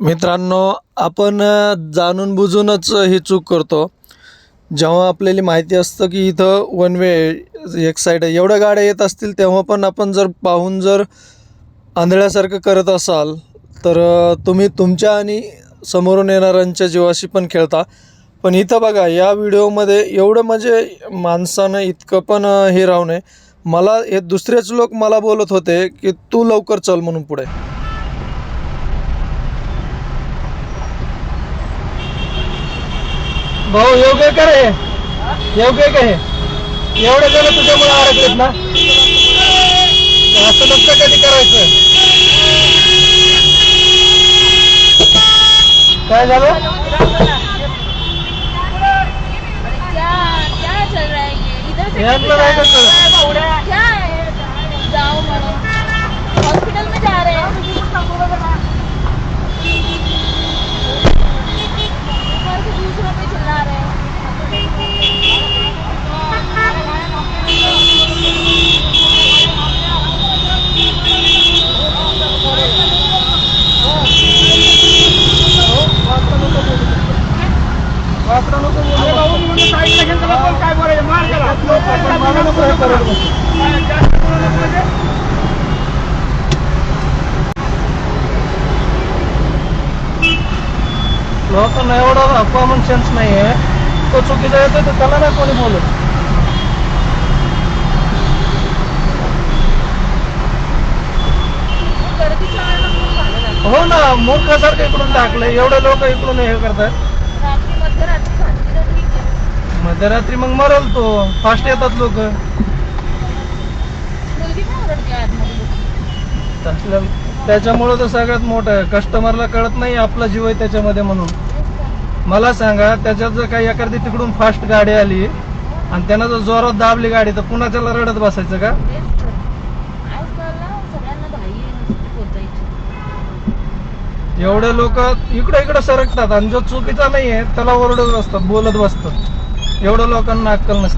मित्रांनो आपण जाणून बुजूनच ही चूक करतो. जेव्हा आपल्याला माहिती असतं की इथं वन वे एक साईड आहे. एवढ्या गाड्या येत असतील तेव्हा पण आपण जर पाहून जर आंधळ्यासारखं करत असाल तर तुम्ही तुमच्या आणि समोरून येणाऱ्यांच्या जीवाशी पण खेळता. पण इथं बघा या व्हिडिओमध्ये एवढं म्हणजे माणसानं इतकं पण हे राहू नये. मला हे दुसरेच लोक मला बोलत होते की तू लवकर चल म्हणून पुढे. भाऊ योग्य का रे? योग्य का हे? एवढे जण तुझ्यामुळे अडकलेत ना? असं नसतं कधी करायचं? काय झालं? क्या क्या चल जाऊ है नाही है जाओ मैडम हॉस्पिटल में जा रहे हैं ऊपर से दूसरों पे चिल्ला रहे हैं वाकडं नको बोलू. पण मला नको हे करत बसू. लोकांना एवढा कॉमन सेन्स नाही आहे तो चुकीचा येतो तर त्याला नाही कोणी बोलत हो ना मूर्खासारखं इकडून टाकलं एवढे लोक इकडून हे करतात रात्री मध्यरात्री झाली तर ठीक आहे मध्यरात्री मग मरल तो फास्ट येतात लोक. त्याच्यामुळं तर सगळ्यात मोठं आहे. कस्टमरला कळत नाही आपला जीव आहे त्याच्यामध्ये म्हणून. मला सांगा त्याच्यात जर काही एखादी तिकडून फास्ट गाडी आली आणि त्यानं जर जोरात दाबली गाडी तर पुन्हा त्याला रडत बसायचं का? एवढे लोक इकडे इकडे सरकतात आणि जो चुकीचा नाहीये त्याला ओरडत बसतात बोलत बसतात. एवढं लोकांना अक्कल नसते.